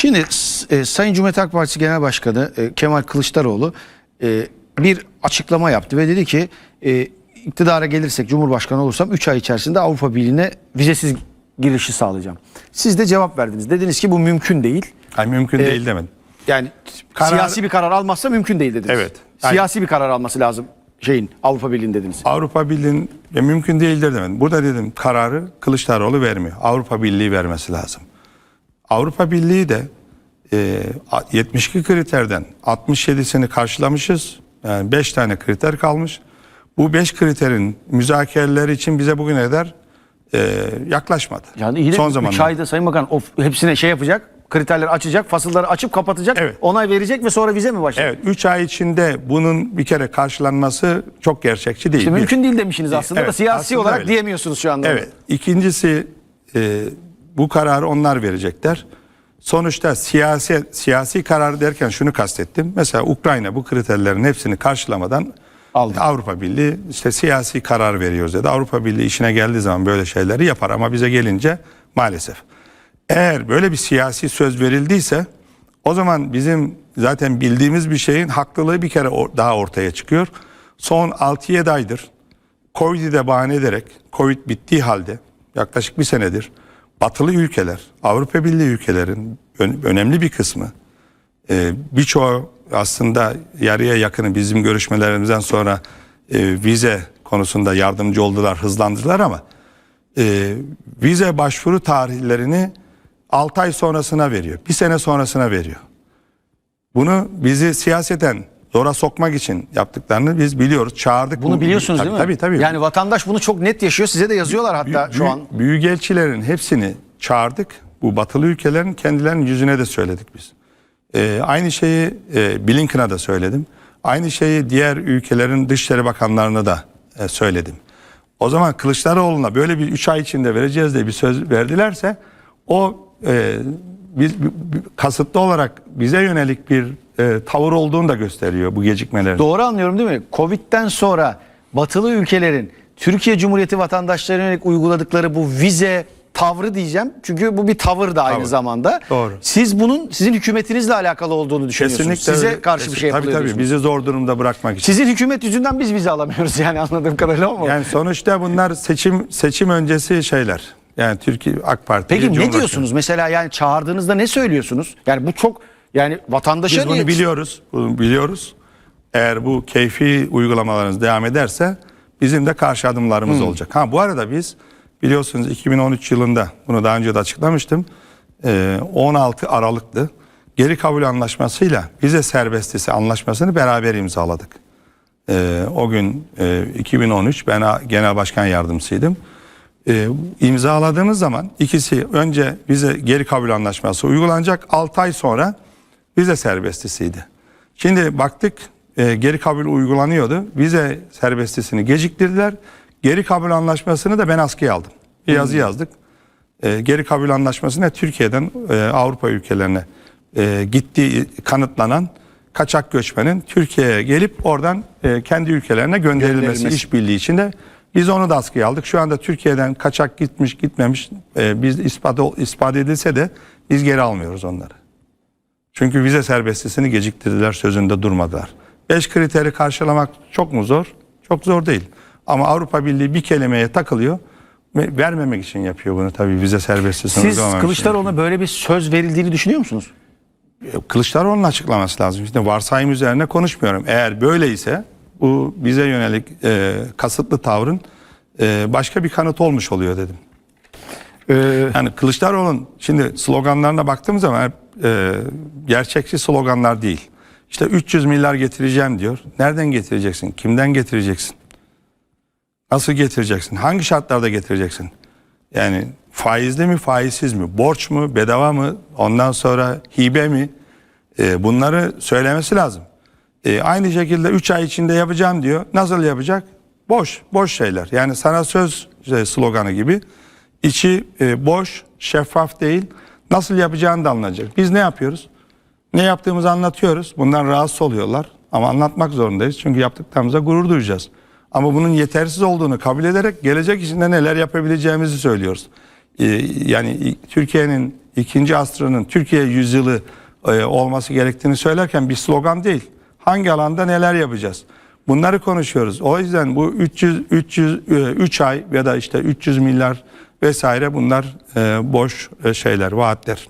Şimdi e, Sayın Cumhuriyet Halk Partisi Genel Başkanı e, Kemal Kılıçdaroğlu e, bir açıklama yaptı ve dedi ki e, iktidara gelirsek Cumhurbaşkanı olursam 3 ay içerisinde Avrupa Birliği'ne vizesiz girişi sağlayacağım. Siz de cevap verdiniz. Dediniz ki bu mümkün değil. Ay mümkün Ee, değil demedim. Yani Karar- siyasi bir karar almazsa mümkün değil dediniz. Evet. Siyasi bir karar alması lazım şeyin Avrupa Birliği'nin dediniz. Avrupa Birliği'nin mümkün değildir demedim. Burada dedim kararı Kılıçdaroğlu vermiyor. Avrupa Birliği vermesi lazım. Avrupa Birliği de e, 72 kriterden 67'sini karşılamışız. Yani 5 tane kriter kalmış. Bu 5 kriterin müzakereleri için bize bugüne kadar e, yaklaşmadı. Yani iyi de Son 3 zamanlarda. ayda Sayın Bakan of, hepsine şey yapacak, kriterleri açacak, fasılları açıp kapatacak, Evet. onay verecek ve sonra vize mi başlayacak? Evet 3 ay içinde bunun bir kere karşılanması çok gerçekçi değil. İşte mümkün değil demişsiniz aslında da Evet, siyasi aslında olarak öyle. diyemiyorsunuz şu anda. Evet. İkincisi e, bu kararı onlar verecekler. Sonuçta siyasi siyasi karar derken şunu kastettim. Mesela Ukrayna bu kriterlerin hepsini karşılamadan Aldı. Avrupa Birliği işte siyasi karar veriyoruz dedi. Avrupa Birliği işine geldiği zaman böyle şeyleri yapar ama bize gelince maalesef. Eğer böyle bir siyasi söz verildiyse o zaman bizim zaten bildiğimiz bir şeyin haklılığı bir kere daha ortaya çıkıyor. Son 6-7 aydır Covid'i de bahane ederek Covid bittiği halde yaklaşık bir senedir batılı ülkeler, Avrupa Birliği ülkelerin ön- önemli bir kısmı e, birçoğu aslında yarıya yakını bizim görüşmelerimizden sonra e, vize konusunda yardımcı oldular, hızlandırdılar ama e, vize başvuru tarihlerini 6 ay sonrasına veriyor. Bir sene sonrasına veriyor. Bunu bizi siyaseten zora sokmak için yaptıklarını biz biliyoruz. Çağırdık. Bunu Bu- biliyorsunuz tabii, değil mi? Tabii tabii. Yani vatandaş bunu çok net yaşıyor. Size de yazıyorlar hatta Büyü- şu an. Büyükelçilerin hepsini çağırdık. Bu batılı ülkelerin kendilerinin yüzüne de söyledik biz. Ee, aynı şeyi e, Blinken'a da söyledim. Aynı şeyi diğer ülkelerin dışişleri bakanlarına da e, söyledim. O zaman Kılıçdaroğlu'na böyle bir 3 ay içinde vereceğiz diye bir söz verdilerse o e, biz kasıtlı olarak bize yönelik bir e, tavır olduğunu da gösteriyor bu gecikmelerin. Doğru anlıyorum değil mi? Covid'den sonra batılı ülkelerin Türkiye Cumhuriyeti vatandaşlarına yönelik uyguladıkları bu vize tavrı diyeceğim. Çünkü bu bir tavır da aynı Tavır. zamanda. Doğru. Siz bunun sizin hükümetinizle alakalı olduğunu düşünüyorsunuz. Kesinlikle Size öyle. karşı bir şey Tabii yapılıyor tabii diyorsunuz. bizi zor durumda bırakmak için. Sizin hükümet yüzünden biz vize alamıyoruz yani anladığım kadarıyla ama. Yani sonuçta bunlar seçim seçim öncesi şeyler. Yani Türkiye AK Parti. Peki ne diyorsunuz? Mesela yani çağırdığınızda ne söylüyorsunuz? Yani bu çok yani vatandaşa Biz bunu niye- biliyoruz. Bunu biliyoruz. Eğer bu keyfi uygulamalarınız devam ederse bizim de karşı adımlarımız Hmm. olacak. Ha bu arada biz biliyorsunuz 2013 yılında bunu daha önce de açıklamıştım. Ee, 16 Aralık'tı. Geri kabul anlaşmasıyla vize serbestisi anlaşmasını beraber imzaladık. Ee, o gün e, 2013 ben a- genel başkan yardımcısıydım. Ee, imzaladığımız zaman ikisi önce vize geri kabul anlaşması uygulanacak 6 ay sonra vize serbestisiydi. Şimdi baktık e, geri kabul uygulanıyordu. Vize serbestisini geciktirdiler. Geri kabul anlaşmasını da ben askıya aldım. Bir yazı yazdık. E, geri kabul anlaşmasını Türkiye'den e, Avrupa ülkelerine e, gittiği kanıtlanan kaçak göçmenin Türkiye'ye gelip oradan e, kendi ülkelerine gönderilmesi, Gönderilmesi. işbirliği içinde biz onu da askıya aldık. Şu anda Türkiye'den kaçak gitmiş gitmemiş e, biz ispat, ispat edilse de biz geri almıyoruz onları. Çünkü vize serbestisini geciktirdiler sözünde durmadılar. Beş kriteri karşılamak çok mu zor? Çok zor değil. Ama Avrupa Birliği bir kelimeye takılıyor ve vermemek için yapıyor bunu tabii vize serbestisini Siz Kılıçdaroğlu'na böyle bir söz verildiğini düşünüyor musunuz? yapıyor. Kılıçdaroğlu'nun açıklaması lazım. İşte varsayım üzerine konuşmuyorum. Eğer böyleyse bu bize yönelik e, kasıtlı tavrın e, başka bir kanıt olmuş oluyor dedim. Yani Kılıçdaroğlu'nun şimdi sloganlarına baktığımız zaman e, gerçekçi sloganlar değil. İşte 300 milyar getireceğim diyor. Nereden getireceksin? Kimden getireceksin? Nasıl getireceksin? Hangi şartlarda getireceksin? Yani faizli mi, faizsiz mi? Borç mu, bedava mı? Ondan sonra hibe mi? E, bunları söylemesi lazım. E, aynı şekilde 3 ay içinde yapacağım diyor. Nasıl yapacak? Boş, boş şeyler. Yani sana söz e, sloganı gibi. İçi e, boş, şeffaf değil. Nasıl yapacağını da anlayacak. Biz ne yapıyoruz? Ne yaptığımızı anlatıyoruz. Bundan rahatsız oluyorlar. Ama anlatmak zorundayız. Çünkü yaptıklarımıza gurur duyacağız. Ama bunun yetersiz olduğunu kabul ederek gelecek içinde neler yapabileceğimizi söylüyoruz. Ee, yani Türkiye'nin ikinci asrının Türkiye yüzyılı e, olması gerektiğini söylerken bir slogan değil. Hangi alanda neler yapacağız? Bunları konuşuyoruz. O yüzden bu 300 300 3 ay ya da işte 300 milyar vesaire bunlar e, boş e, şeyler, vaatler.